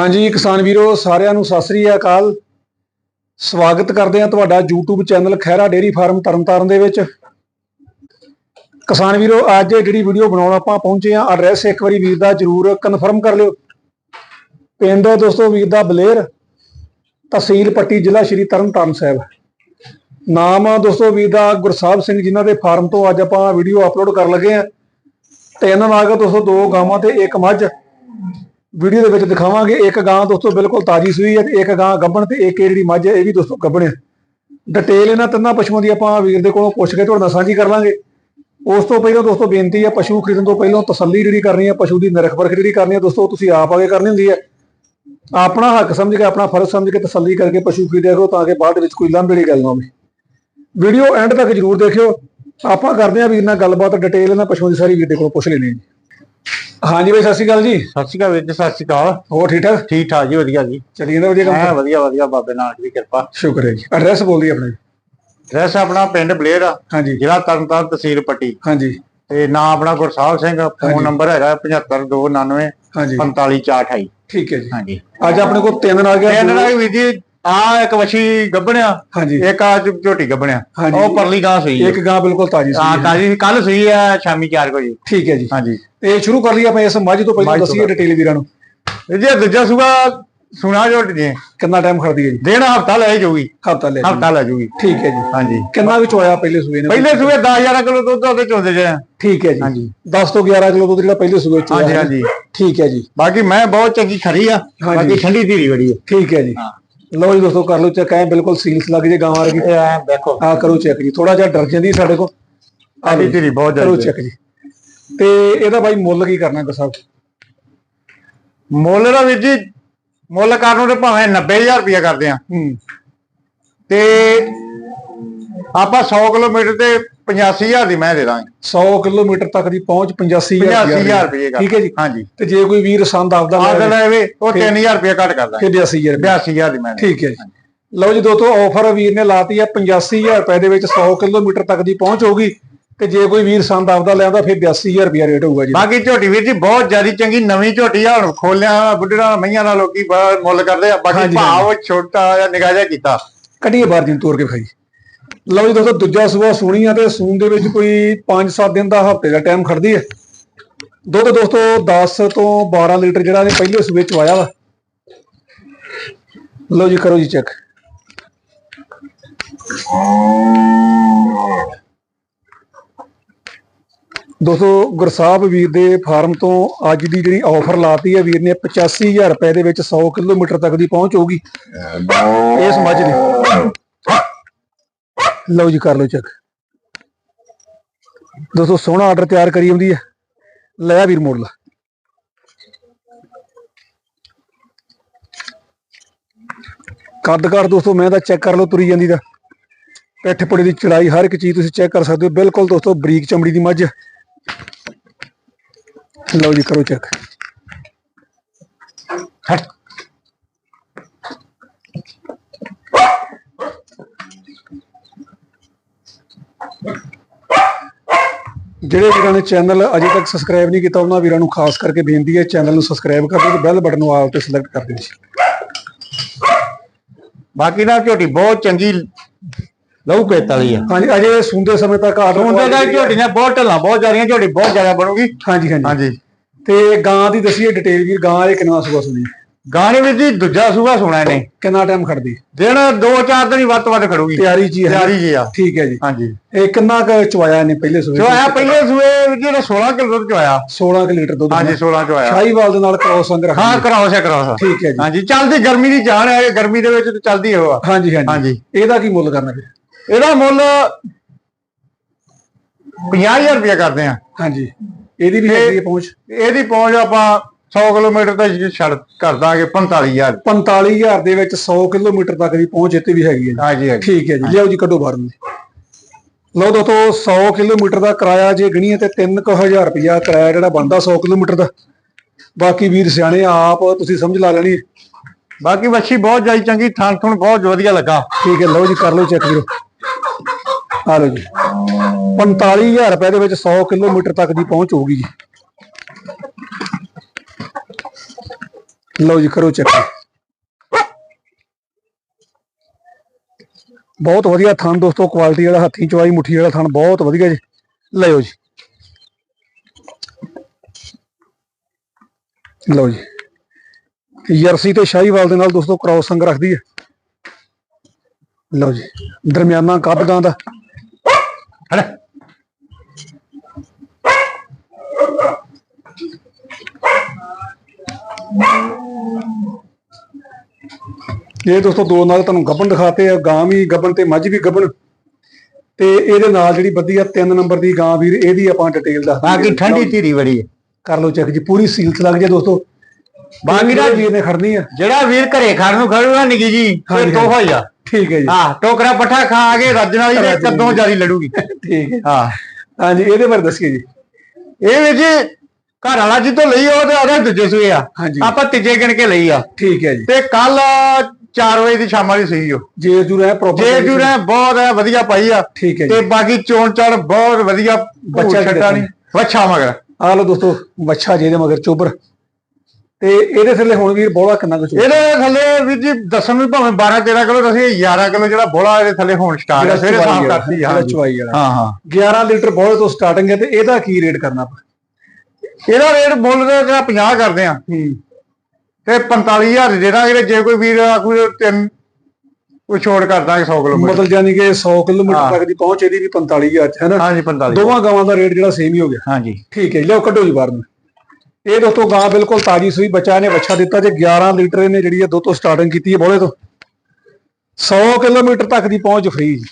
ਹਾਂਜੀ ਕਿਸਾਨ ਵੀਰੋ, ਸਾਰਿਆਂ ਨੂੰ ਸਤਿ ਸ੍ਰੀ ਅਕਾਲ। ਸਵਾਗਤ ਕਰਦੇ ਹਾਂ ਤੁਹਾਡਾ YouTube channel Khaira dairy farm Tarn Taran ਦੇ ਵਿੱਚ। ਕਿਸਾਨ ਵੀਰੋ, ਅੱਜ ਜਿਹੜੀ ਵੀਡੀਓ ਬਣਾਉਣ ਆਪਾਂ ਪਹੁੰਚੇ ਹਾਂ ਐਡਰੈਸ ਇੱਕ ਵਾਰੀ ਵੀਰ ਦਾ ਜਰੂਰ ਕਨਫਰਮ ਕਰ ਲਿਓ। ਪਿੰਡ ਦੋਸਤੋ ਵੀਰ ਦਾ ਬਲੇਰ, ਤਹਿਸੀਲ ਪੱਟੀ, ਜ਼ਿਲ੍ਹਾ ਸ਼੍ਰੀ ਤਰਨਤਾਰਨ ਸਾਹਿਬ। ਨਾਮ ਦੋਸਤੋ ਵੀਰ ਦਾ ਗੁਰਸਾਹਿਬ ਸਿੰਘ ਜਿਨ੍ਹਾਂ ਦੇ ਫਾਰਮ ਤੋਂ ਅੱਜ ਆਪਾਂ ਵੀਡੀਓ ਅਪਲੋਡ ਕਰਨ ਲੱਗੇ ਆ ਤਿੰਨ ਨਾਗ ਦੋਸਤੋ, ਦੋ ਗਾਵਾਂ ਤੇ ਇੱਕ ਮੱਝ। ਵੀਡੀਓ ਦੇ ਵਿੱਚ ਦਿਖਾਵਾਂਗੇ, ਇੱਕ ਗਾਂ ਦੋਸਤੋ ਬਿਲਕੁਲ ਤਾਜੀ ਸੂਈ ਹੈ ਤੇ ਇੱਕ ਗਾਂ ਗੱਭਣ ਤੇ ਇੱਕ ਇਹ ਜਿਹੜੀ ਮੱਝ ਹੈ, ਇਹ ਵੀ ਦੋਸਤੋ ਗੱਭਣ ਹੈ ਡਿਟੇਲ ਇਹਨਾਂ ਤਿੰਨਾਂ ਪਸ਼ੂਆਂ ਦੀ ਆਪਾਂ ਵੀਰ ਦੇ ਕੋਲੋਂ ਪੁੱਛ ਕੇ ਤੁਹਾਡੇ ਨਾਲ ਸਾਂਝੀ ਕਰ ਲਾਂਗੇ। ਉਸ ਤੋਂ ਪਹਿਲਾਂ ਦੋਸਤੋ ਬੇਨਤੀ ਹੈ, ਪਸ਼ੂ ਖਰੀਦਣ ਤੋਂ ਪਹਿਲਾਂ ਤਸੱਲੀ ਜਿਹੜੀ ਕਰਨੀ ਹੈ, ਪਸ਼ੂ ਦੀ ਨਿਰਖ ਪਰਖ ਜਿਹੜੀ ਕਰਨੀ ਹੈ, ਦੋਸਤੋ ਤੁਸੀਂ ਆਪ ਆਗੇ ਕਰਨੀ ਹੁੰਦੀ ਹੈ। ਆਪਣਾ ਹੱਕ ਸਮਝ ਕੇ, ਆਪਣਾ ਫਰਜ਼ ਸਮਝ ਕੇ ਤਸੱਲੀ ਕਰਕੇ ਪਸ਼ੂ ਖਰੀਦਿਆ ਕਰੋ ਤਾਂ ਕਿ ਬਾਅਦ ਵਿੱਚ ਕੋਈ ਲਾਂਭੇ ਦੀ ਗੱਲ ਨਾ ਹੋਵੇ। ਵੀਡੀਓ ਐਂਡ ਤੱਕ ਜਰੂਰ ਦੇਖਿਓ। ਆਪਾਂ ਕਰਦੇ ਹਾਂ ਵੀਰ ਨਾਲ ਗੱਲਬਾਤ ਡਿਟੇਲ ਇਹਨਾਂ ਪਸ਼ੂਆਂ ਦੀ ਸਾਰੀ ਵੀਰ ਦੇ ਕੋਲੋਂ ਪੁੱਛ ਲੈਣੀ ਹੈ ਜੀ। ਹਾਂਜੀ ਬਾਈ ਸਤਿ ਸ਼੍ਰੀ ਅਕਾਲ ਜੀ। ਸਤਿ ਸ਼੍ਰੀ ਅਕਾਲ ਵੀਰ ਜੀ ਸਤਿ ਸ਼੍ਰੀ ਅਕਾਲ। ਹੋਰ ਠੀਕ ਠਾਕ? ਠੀਕ ਠਾਕ ਜੀ ਵਧੀਆ ਜੀ। ਚੱਲੀ ਜਾਂਦਾ ਵਧੀਆ ਕੰਮ ਐ ਵਧੀਆ ਵਧੀਆ ਬਾਬੇ ਨਾਨਕ ਦੀ ਕਿਰਪਾ। ਸ਼ੁਕਰ ਹੈ ਜੀ। ਐਡਰੈਸ ਬੋਲਦੀ ਆਪਣਾ ਜੀ। ਰੈਸ ਆਪਣਾ ਪਿੰਡ ਬਲੇਰ ਆ। ਹਾਂਜੀ। ਜ਼ਿਲ੍ਹਾ ਤਰਨਤਾਰਨ ਤਹਿਸੀਲ ਪੱਟੀ। ਹਾਂਜੀ। ਤੇ ਨਾਮ ਆਪਣਾ ਗੁਰਸਾਹਿਬ ਸਿੰਘ। ਫੋਨ ਨੰਬਰ ਹੈਗਾ 7529 ਹਾਂਜੀ। 45428 ਠੀਕ ਹੈ ਜੀ। ਹਾਂਜੀ। ਅੱਜ ਆਪਣੇ ਕੋਲ ਤਿੰਨ ਆ ਗਿਆ। ਇਹਨਾਂ ਦਾ ਵੀਰ ਜੀ ਆ ਇੱਕ ਵਛੀ ਗੱਬਣਿਆ ਹਾਂਜੀ। ਇੱਕ ਆ ਝੋਟੀ ਗੱਬਣਿਆ ਹਾਂਜੀ। ਉਹ ਪਰਲੀ ਗਾਂ ਸਹੀ ਇੱਕ ਗਾਂ ਬਿਲਕੁਲ ਤਾਜੀ ਹਾਂ ਸੀ ਤਾਜੀ। ਕੱਲ ਸਹੀ ਆ ਸ਼ਾਮੀ 4 ਵਜੇ। ਠੀਕ ਹੈ ਜੀ। ਹਾਂਜੀ। ਤੇ ਸ਼ੁਰੂ ਕਰ ਲਈ ਆਪਾਂ ਇਸ ਮੱਝ ਤੋਂ ਪਹਿਲਾਂ ਮੱਝ ਤੋਂ ਦੱਸੀਏ ਡਿਟੇਲ ਵੀਰਾਂ ਨੂੰ। ਜੀ ਦੂਜਾ ਸੂਆ ਸੁਣਾ ਝੋਟੀ ਜੀ ਕਿੰਨਾ ਟਾਈਮ ਖੜਦੀ ਹੈ ਜੀ? ਦੇਣਾ ਹਫਤਾ ਲੈ ਜਾਊਗੀ। ਹਫਤਾ ਲੈ। ਹਫਤਾ ਲੈ ਜਾਊਗੀ। ਠੀਕ ਹੈ ਜੀ। ਹਾਂਜੀ। ਕਿੰਨਾ ਵਿੱਚ ਹੋਇਆ ਪਹਿਲੇ ਸੂਏ ਨੇ? ਪਹਿਲੇ ਸੂਏ 10000 ਕਿਲੋ ਦੁੱਧ ਉਹਦੇ ਚੋਂਦੇ ਜੇ। ਠੀਕ ਹੈ ਜੀ। ਹਾਂਜੀ। 10 ਤੋਂ 11 ਕਿਲੋ ਦੁੱਧ ਜਿਹੜਾ ਪਹਿਲੇ ਸੂਏ ਚ ਹਾਂਜੀ ਹੋਇਆ ਹਾਂਜੀ। ਠੀਕ ਹੈ ਜੀ। ਬਾਕੀ ਮੈਂ ਬਹੁਤ ਚੰਗੀ ਖਰੀ ਆ। ਹਾਂਜੀ। ਬਾਕੀ ਠੰਡੀ ਧੀਰੀ ਬੜੀ ਆ। ਠੀਕ ਹੈ ਜੀ। ਹਾਂ। ਲਓ ਜੀ ਦੋਸਤੋ ਕਰ ਲਓ ਚੈੱਕ ਐ ਬਿਲਕੁਲ ਸੀਲਸ ਲੱਗ ਜੇ ਗਾਂ ਵਰਗੀ ਇਹ ਐ ਦੇਖੋ। ਆ ਕਰੋ ਚੈੱਕ ਜੀ ਥੋੜਾ ਜਿਹਾ ਡਰ ਜਾਂਦੀ ਸਾਡੇ ਕੋਲ। ਆ ਠੰਡੀ ਧੀਰੀ ਬਹੁਤ ਕਰੋ ਜ਼ਿਆਦਾ ਚੈੱਕ ਜੀ। ਤੇ ਇਹਦਾ ਬਾਈ ਮੁੱਲ ਕੀ ਕਰਨਾ ਗੁਰਸਾਹਿਬ ਮੁੱਲ ਦਾ ਵੀਰ ਜੀ ਮੁੱਲ ਕਰਨ ਨੂੰ ਤੇ ਭਾਵੇਂ 90000 ਰੁਪਇਆ ਕਰਦੇ ਆ। ਹੂੰ। ਤੇ ਆਪਾਂ 100 ਕਿਲੋਮੀਟਰ ਤੇ 85000 ਦੀ ਮੈਂ ਦੇ ਦਾਂਗੇ। 100 ਕਿਲੋਮੀਟਰ ਤੱਕ ਦੀ ਪਹੁੰਚ 85000 85000 ਰੁਪਏ ਠੀਕ ਹੈ ਜੀ? ਹਾਂਜੀ। ਤੇ ਜੇ ਕੋਈ ਵੀਰ ਸੰਦ ਆਪਦਾ ਆ ਲੈ ਲੈ ਵੇ ਉਹ 3000 ਰੁਪਇਆ ਘੱਟ ਕਰ ਦਾਂਗੇ। ਫਿਰ 82000 ਰੁਪਏ। 82000 ਦੀ ਮੈਂ ਠੀਕ ਹੈ ਜੀ। ਲਓ ਜੀ ਦੋਸਤੋ ਆਫਰ ਵੀਰ ਨੇ ਲਾਤੀ ਹੈ 85000 ਰੁਪਏ ਦੇ ਵਿੱਚ 100 ਕਿਲੋਮੀਟਰ ਤੱਕ ਦੀ ਪਹੁੰਚ ਹੋਊਗੀ। ਤੇ ਜੇ ਕੋਈ ਵੀਰ ਸੰਦ ਆਪਦਾ ਲੈਂਦਾ ਫਿਰ 82000 ਰੁਪਏ ਰੇਟ ਹੋਊਗਾ ਜੀ। ਬਾਕੀ ਝੋਟੀ ਵੀਰ ਜੀ ਬਹੁਤ ਜ਼ਿਆਦੀ ਚੰਗੀ ਨਵੀਂ ਝੋਟੀ ਆ ਹੁਣ ਖੋਲਿਆ ਬੁੱਢੜਾ ਮਈਆਂ ਨਾਲ ਲੋਕੀ ਮੁੱਲ ਕਰਦੇ ਆ। ਬਾਕੀ ਭਾਵ ਛੋਟਾ ਜਾਂ ਨਿਗਾਹ ਜਿਹਾ ਕੀਤਾ। ਕੱਢੀਏ ਬਾਹਰ ਜੀ ਤੋੜ ਕੇ ਖਾਈ ਲਓ ਜੀ ਦੋਸਤੋ ਦੂਜਾ ਸੂਆ ਸੋਣੀ ਆ ਤੇ ਸੂਨ ਦੇ ਵਿੱਚ ਕੋਈ 5-7 ਦਿਨ ਦਾ ਹਫ਼ਤੇ ਦਾ ਟਾਈਮ ਖੜਦੀ ਹੈ। ਦੁੱਧ ਦੋਸਤੋ 10 ਤੋਂ 12 ਲੀਟਰ ਜਿਹੜਾ ਨੇ ਪਹਿਲੇ ਸੂਏ ਚ ਆਇਆ ਵਾ। ਲਓ ਜੀ ਕਰੋ ਜੀ ਚੈੱਕ ਦੋਸਤੋ ਗੁਰਸਾਹਿਬ ਵੀਰ ਦੇ ਫਾਰਮ ਤੋਂ ਅੱਜ ਦੀ ਜਿਹੜੀ ਆਫਰ ਲਾਤੀ ਹੈ ਵੀਰ ਨੇ 85000 ਰੁਪਏ ਦੇ ਵਿੱਚ 100 ਕਿਲੋਮੀਟਰ ਤੱਕ ਦੀ ਪਹੁੰਚ ਹੋਊਗੀ। ਇਸ ਮੱਝ ਦੀ। ਲਓ ਜੀ, ਕਰ ਲਓ ਚੈੱਕ ਦੋਸਤੋ, ਸੋਹਣਾ ਆਰਡਰ ਤਿਆਰ ਕਰੀ ਆਉਂਦੀ ਹੈ। ਲੈ ਆ ਵੀਰ ਮੋੜ ਲਾ ਕੱਦ ਕਰ ਦੋਸਤੋ, ਮੈਂ ਤਾਂ ਚੈੱਕ ਕਰ ਲਓ, ਤੁਰੀ ਜਾਂਦੀ ਦਾ। ਪਿੱਠ ਪੁੜੇ ਦੀ ਚੜਾਈ, ਹਰ ਇੱਕ ਚੀਜ਼ ਤੁਸੀਂ ਚੈੱਕ ਕਰ ਸਕਦੇ ਹੋ। ਬਿਲਕੁਲ ਦੋਸਤੋ, ਬਰੀਕ ਚਮੜੀ ਦੀ ਮੱਝ। ਲਓ ਜੀ, ਕਰੋ ਚੈੱਕ ਜਿਹੜੇ ਵੀਰਾਂ ਨੇ ਚੈਨਲ ਅਜੇ ਤੱਕ ਸਬਸਕ੍ਰਾਈਬ ਨਹੀਂ ਕੀਤਾ ਉਹਨਾਂ ਵੀਰਾਂ ਨੂੰ ਖਾਸ ਕਰਕੇ ਬੇਨਤੀ ਹੈ ਚੈਨਲ ਨੂੰ ਸਬਸਕ੍ਰਾਈਬ ਕਰ ਦਿਓ ਤੇ ਬੈਲ ਬਟਨ ਨੂੰ ਆਲ ਤੇ ਸਿਲੈਕਟ ਕਰ ਦਿਓ ਬਾਕੀ ਨਾ ਝੋਟੀ ਬਹੁਤ ਚੰਗੀ ਲਹੂ ਪੇਤ ਵਾਲੀ ਆ। ਹਾਂਜੀ ਅਜੇ ਸੁਣਦੇ ਸਮੇਂ ਤੱਕ ਆਰਡਰ ਹੁੰਦੇ ਦਾ ਝੋਟੀ ਨੇ ਬਹੁਤ ਢੱਲਾਂ ਬਹੁਤ ਜ਼ਿਆਦੀਆਂ ਝੋਟੀ ਬਹੁਤ ਜ਼ਿਆਦਾ ਬਣੂਗੀ। ਹਾਂਜੀ ਹਾਂਜੀ। ਹਾਂਜੀ। ਤੇ ਗਾਂ ਦੀ ਦਸੀਏ ਡਿਟੇਲ ਵੀਰ ਗਾਂ ਇਹ ਕਿੰਨਾ ਸੁਬਾ ਸੁਣੀ ਗਾਣੇ ਵਿੱਚ ਜੀ ਦੂਜਾ ਸੂਆ ਸੁਣਾ ਨੇ ਕਿੰਨਾ ਟਾਈਮ ਖੜਦੀ? ਦਿਨ ਦੋ ਚਾਰ ਦਿਨ ਹੀ ਵੱਧ ਤੋਂ ਵੱਧ ਖੜੂਗੀ। ਤਿਆਰੀ ਜੀ ਹੈ ਤਿਆਰੀ ਜੀ ਆ। ਠੀਕ ਹੈ ਜੀ। ਹਾਂਜੀ। ਇਹ ਕਿੰਨਾ ਕੁ ਚਵਾਇਆ ਨੇ ਪਹਿਲੇ ਸੂਏ ਜੋ ਆਇਆ ਪਹਿਲੇ ਸੂਏ ਜਿਹੜਾ 16 ਕਿਲੋ ਦੁੱਧ ਚ ਆਇਆ 16 ਕਿ ਲੀਟਰ ਦੁੱਧ। ਹਾਂਜੀ 16 ਚ ਆਇਆ ਸ਼ਾਹੀਵਾਲ ਦੇ ਨਾਲ ਕ੍ਰੋਸ ਅੰਗ ਰੱਖਦੀ ਹਾਂ ਹੈ। ਕਰਾਓ ਸੇ ਕਰਾਓ ਠੀਕ ਹੈ ਜੀ। ਹਾਂਜੀ ਚੱਲਦੀ ਗਰਮੀ ਦੀ ਜਾਨ ਹੈ ਗਰਮੀ ਦੇ ਵਿੱਚ ਤੇ ਚੱਲਦੀ ਆ। ਹਾਂਜੀ ਹਾਂਜੀ। ਇਹਦਾ ਕੀ ਮੁੱਲ ਕਰਨਾ ਫਿਰ? ਇਹਦਾ ਮੁੱਲ 50000 ਰੁਪਏ ਕਰਦੇ ਆ। ਹਾਂਜੀ। ਇਹਦੀ ਵੀ ਹੈਗੀ ਹੈ ਪਹੁੰਚ? ਇਹਦੀ ਪਹੁੰਚ ਆਪਾਂ 100 ਕਿਲੋਮੀਟਰ ਤੇ ਛੱਡ ਕਰ ਦਾਂਗੇ 45000 45000 ਦੇ ਵਿੱਚ 100 ਕਿਲੋਮੀਟਰ ਤੱਕ ਦੀ ਪਹੁੰਚ ਇੱਥੇ ਵੀ ਹੈਗੀ ਹੈ ਜੀ। ਹਾਂਜੀ ਹਾਂਜੀ। ਠੀਕ ਹੈ ਜੀ। ਲਿਆਓ ਜੀ ਕੱਢੋ ਬਾਹਰ ਨੂੰ। ਲਓ ਦੋਸਤੋ 100 ਕਿਲੋਮੀਟਰ ਦਾ ਕਿਰਾਇਆ ਜੇ ਗਣੀਏ ਤੇ 3000 ਰੁਪਇਆ ਕਿਰਾਇਆ ਜਿਹੜਾ ਬਣਦਾ 100 ਕਿਲੋਮੀਟਰ ਦਾ। ਬਾਕੀ ਵੀਰ ਸਿਆਣੇ ਆਪ ਤੁਸੀਂ ਸਮਝ ਲਾ ਲੈਣੀ। ਬਾਕੀ ਵੱਛੀ ਬਹੁਤ ਜਾਈ ਚੰਗੀ ਥਣ ਥਣ ਬਹੁਤ ਵਧੀਆ ਲੱਗਾ। ਠੀਕ ਹੈ ਲਓ ਜੀ ਕਰ ਲਓ ਚੈੱਕ ਵੀਰੋ। ਆ ਲਓ ਜੀ। 45000 ਰੁਪਏ ਦੇ ਵਿੱਚ 100 ਕਿਲੋਮੀਟਰ ਤੱਕ ਦੀ ਪਹੁੰਚ ਹੋਊਗੀ ਜੀ। ਲਓ ਜੀ, ਕਰੋ ਚੈੱਕ। ਬਹੁਤ ਵਧੀਆ ਥਣ ਦੋਸਤੋ ਕੁਆਲਿਟੀ ਵਾਲਾ, ਹੱਥੀ ਚਵਾਈ ਮੁੱਠੀ ਵਾਲਾ ਥਣ ਬਹੁਤ ਵਧੀਆ ਜੀ। ਲਿਓ ਜੀ। ਲਓ ਜੀ। ਯਰਸੀ ਤੇ ਸ਼ਾਹੀਵਾਲ ਦੇ ਨਾਲ ਦੋਸਤੋ ਕ੍ਰਾਸ ਸੰਗ ਰੱਖਦੀ ਹੈ। ਲਓ ਜੀ। ਦਰਮਿਆਨਾ ਕੱਦ ਗਾਂ ਦਾ। ਹੜ ਇਹ ਦੋਸਤੋ ਦੋ ਨਾਲ ਤੁਹਾਨੂੰ ਗੱਬਣ ਦਿਖਾਤੇ ਆ ਗਾਂ ਵੀ ਗੱਬਣ ਤੇ ਮੱਝ ਵੀ ਗੱਬਣ। ਤੇ ਇਹਦੇ ਨਾਲ ਜਿਹੜੀ ਬੱਦੀ ਆ ਤਿੰਨ ਨੰਬਰ ਦੀ ਗਾਂ ਵੀਰ ਇਹਦੀ ਆਪਾਂ ਡਿਟੇਲ ਦੱਸ ਬਾਕੀ ਠੰਡੀ ਧੀਰੀ ਬੜੀ। ਹੈ ਕਰ ਲਓ ਚੈੱਕ ਜੀ ਪੂਰੀ ਸੀਲਸ ਲੱਗ ਜੇ ਦੋਸਤੋ। ਬਾਕੀ ਦਾ ਵੀਰ ਨੇ ਖੜਨੀ ਆ। ਜਿਹੜਾ ਵੀਰ ਘਰੇ ਖਾਣ ਨੂੰ ਖੜੂਗਾ ਨਿੱਕੀ ਜੀ ਤੇ ਤੋਹਫਾ ਹੀ ਆ। ਠੀਕ ਹੈ ਜੀ। ਹਾਂ ਟੋਕਰਾ ਪੱਠਾ ਖਾ ਕੇ ਰੱਜ ਨਾਲ ਹੀ। ਕਦੋਂ ਜਾਰੀ ਲੜੂਗੀ। ਠੀਕ ਹੈ। ਹਾਂ। ਹਾਂਜੀ ਇਹਦੇ ਬਾਰੇ ਦੱਸਿਏ ਜੀ। ਇਹ ਵਿੱਚ ਘਰ ਵਾਲਾ ਜਿੱਦੋਂ ਲਈ ਉਹ ਤੇ ਉਹਦਾ ਦੂਜੇ ਸੂਏ ਆ। ਆਪਾਂ ਤੀਜੇ ਗਿਣ ਕੇ ਲਈ ਆ। ਠੀਕ ਹੈ ਜੀ। ਤੇ ਕੱਲ 4 ਵਜੇ ਦੀ ਸ਼ਾਮਾਂ ਦੀ ਸਹੀ ਉਹ। ਜੇ ਜੂ ਰਹਿ ਪ੍ਰੋਪਰ ਜੇ ਜੁਰੇ ਬਹੁਤ ਐ ਵਧੀਆ ਪਾਈ ਆ। ਠੀਕ ਹੈ ਤੇ ਬਾਕੀ ਚੋਣ ਚੜ ਬਹੁਤ ਵਧੀਆ ਬੱਚਾ ਛੱਟਾ ਨਹੀਂ। ਵੱਛਾ ਮਗਰ। ਆ ਲਓ ਦੋਸਤੋ ਵੱਛਾ ਜਿਹਦੇ ਮਗਰ ਚੋਬਰ। ਤੇ ਇਹਦੇ ਥੱਲੇ ਹੁਣ ਵੀਰ ਬੋਲਾ ਕਿੰਨਾ ਕੁ ਇਹਦੇ ਥੱਲੇ ਵੀਰ ਜੀ ਦੱਸਣ ਨੂੰ ਭਾਵੇਂ 12 13 ਕਿਲੋ ਦੱਸੇ 11 ਕਿਲੋ ਜਿਹੜਾ ਬੋਲਾ ਇਹਦੇ ਥੱਲੇ ਹੁਣ ਸਟਾਰਟ ਹੈ ਸਵੇਰੇ ਸਾਫ਼ ਵਾਲਾ, ਕਰਤੀ ਹਾਂ ਚਵਾਈ ਵਾਲਾ। ਹਾਂ ਹਾਂ। 11 ਲੀਟਰ ਬੋਲੇ ਤੋਂ ਸਟਾਰਟਿੰਗ ਹੈ ਤੇ ਇਹਦਾ ਕੀ ਰੇਟ ਕਰਨਾ ਆਪਾਂ? ਇਹਦਾ ਰੇਟ ਮੁੱਲ ਦਾ ਜਿਹੜਾ 50 ਕਰਦੇ ਆ। ਹੂੰ। ਤੇ 45000 ਜਿਹੜਾ ਜਿਹੜੇ ਜੇ ਕੋਈ ਵੀਰ ਕੋਈ ਤਿੰਨ ਕੋਈ ਛੋੜ ਕਰਦਾ 100 ਕਿਲੋਮੀਟਰ। ਮਤਲਬ ਜਾਨੀ ਕਿ 100 ਕਿਲੋਮੀਟਰ। ਤੱਕ ਦੀ ਪਹੁੰਚ ਇਹਦੀ ਵੀ 45000 ਚ ਹੈ ਨਾ? ਹਾਂਜੀ 45 ਦੋਵਾਂ ਗਾਵਾਂ ਦਾ ਰੇਟ ਜਿਹੜਾ ਸੇਮ ਹੀ ਹੋ ਗਿਆ। ਹਾਂਜੀ। ਠੀਕ ਹੈ ਜੀ, ਲਿਆਓ ਕੱਢੋ ਜੀ ਬਾਹਰ ਨੂੰ। ਇਹ ਦੋਸਤੋ ਗਾਂ ਬਿਲਕੁਲ ਤਾਜੀ ਸੂਈ ਬੱਚਾ ਨੇ ਬੱਚਾ ਦਿੱਤਾ ਜੇ 11 ਲੀਟਰ ਇਹਨੇ ਜਿਹੜੀ ਹੈ ਦੋ ਤੋਂ ਸਟਾਰਟਿੰਗ ਕੀਤੀ ਹੈ ਬੋਲੇ ਤੋਂ। 100 ਕਿਲੋਮੀਟਰ ਤੱਕ ਦੀ ਪਹੁੰਚ ਫ੍ਰੀ ਜੀ।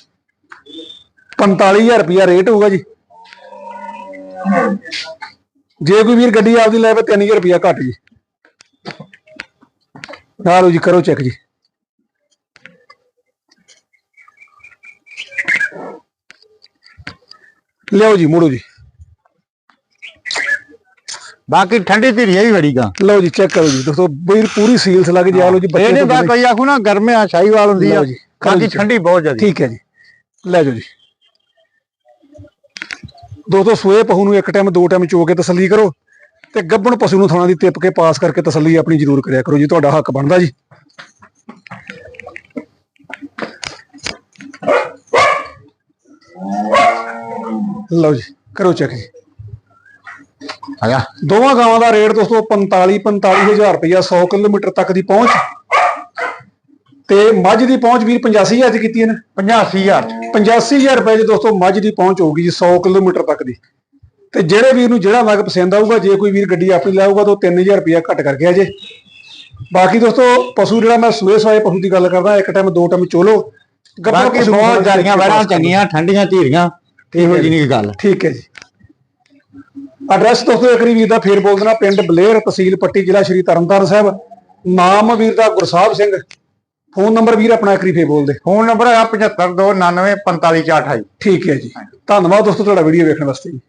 45000 ਰੁਪਿਆ ਰੇਟ ਹੋਊਗਾ ਜੀ। ਜੇ ਕੋਈ ਵੀਰ ਗੱਡੀ ਆਪਦੀ ਲੈ ਵੇ 3000 ਰੁਪਿਆ ਘੱਟ ਜੀ। ਆ ਲਓ ਜੀ ਕਰੋ ਚੈੱਕ ਜੀ। ਲਿਆਓ ਜੀ ਮੋੜੋ ਜੀ। ਬਾਕੀ ਠੰਡੀ ਧੀਰੀ ਵੀ ਬੜੀ ਗਾ। ਲਓ ਜੀ ਚੈੱਕ ਕਰੋ ਜੀ। ਦੋਸਤੋ ਵੀਰ ਪੂਰੀ ਸੀਲਸ ਲੱਗ ਜੀ ਆ ਲਓ ਜੀ ਬੱਚੇ ਇਹਨੇ ਬਿਨਾਂ- ਕਈ ਆਖੂ ਨਾ ਗਰਮੇ ਆ ਸ਼ਾਹੀਵਾਲ ਹੁੰਦੀ ਆ। ਲਓ ਜੀ, ਜੀ। ਠੰਡੀ ਬਹੁਤ ਜ਼ਿਆਦਾ। ਠੀਕ ਹੈ ਜੀ। ਲੈ ਜਾਓ ਜੀ। ਦੋਸਤੋ ਸੂਏ ਪਹੂ ਨੂੰ ਇੱਕ ਟਾਈਮ ਦੋ ਟਾਈਮ ਚੋ ਕੇ ਤਸੱਲੀ ਕਰੋ। ਤੇ ਗੱਭਣ ਪਸ਼ੂ ਨੂੰ ਥਾਣਾ ਦੀ ਤਿੱਪ ਕੇ ਪਾਸ ਕਰਕੇ ਤਸੱਲੀ ਆਪਣੀ ਜ਼ਰੂਰ ਕਰਿਆ ਕਰੋ ਜੀ ਤੁਹਾਡਾ ਹੱਕ ਬਣਦਾ ਜੀ। ਲਓ ਜੀ ਕਰੋ ਚੈੱਕ ਜੀ ਹੈਗਾ ਦੋਵਾਂ ਗਾਵਾਂ ਦਾ ਰੇਟ ਦੋਸਤੋ 45 45000 ਰੁਪਇਆ 100 ਕਿਲੋਮੀਟਰ ਤੱਕ ਦੀ ਪਹੁੰਚ। ਤੇ ਮੱਝ ਦੀ ਪਹੁੰਚ ਵੀਰ 85000 ਚ ਕੀਤੀ ਹੈ ਨਾ 85000 85000 ਰੁਪਏ 'ਚ ਦੋਸਤੋ ਮੱਝ ਦੀ ਪਹੁੰਚ ਹੋਊਗੀ ਜੀ 100 ਕਿਲੋਮੀਟਰ ਤੱਕ ਦੀ। ਤੇ ਜਿਹੜੇ ਵੀਰ ਨੂੰ ਜਿਹੜਾ ਨਗ ਪਸੰਦ ਆਊਗਾ ਜੇ ਕੋਈ ਵੀਰ ਗੱਡੀ ਆਪਣੀ ਲਾਊਗਾ ਤਾਂ ਉਹ 3000 ਰੁਪਇਆ ਘੱਟ ਕਰਕੇ ਆ ਜੇ। ਬਾਕੀ ਦੋਸਤੋ ਪਸ਼ੂ ਜਿਹੜਾ ਮੈਂ ਸੂਏ ਸਵਾਏ ਪਸ਼ੂ ਦੀ ਗੱਲ ਕਰਦਾ ਇੱਕ ਟਾਈਮ ਦੋ ਟਾਈਮ ਚੋਲੋ। ਗੱਭਰੂ ਨੂੰ ਬਹੁਤ ਜਾਰੀਆਂ ਵੜਾਂ ਚੰਗੀਆਂ ਠੰਡੀਆਂ ਧੀਰੀਆਂ ਇਹੋ ਜਿਹੀ ਨਹੀਂ ਗੱਲ। ਠੀਕ ਹੈ ਜੀ। ਐਡਰੈਸ ਦੋਸਤੋ ਇੱਕ ਵਾਰੀ ਦਾ ਫੇਰ ਬੋਲ ਦੇਣਾ ਪਿੰਡ ਬਲੇਰ ਤਹਿਸੀਲ ਪੱਟੀ ਜ਼ਿਲ੍ਹਾ ਸ਼੍ਰੀ ਤਰਨਤਾਰਨ ਸਾਹਿਬ। ਨਾਮ ਵੀਰ ਦਾ ਗੁਰਸਾਹਿਬ ਸਿੰਘ। ਫੋਨ ਨੰਬਰ ਵੀਰ ਆਪਣਾ ਇੱਕ ਫੇਰ ਬੋਲ ਦੇ ਫੋਨ ਨੰਬਰ ਹੈਗਾ 7529945428 ਠੀਕ ਹੈ ਜੀ। ਧੰਨਵਾਦ ਦੋਸਤੋ ਤੁਹਾਡਾ ਵੀਡੀਓ ਵੇਖਣ ਵਾਸਤੇ ਜੀ।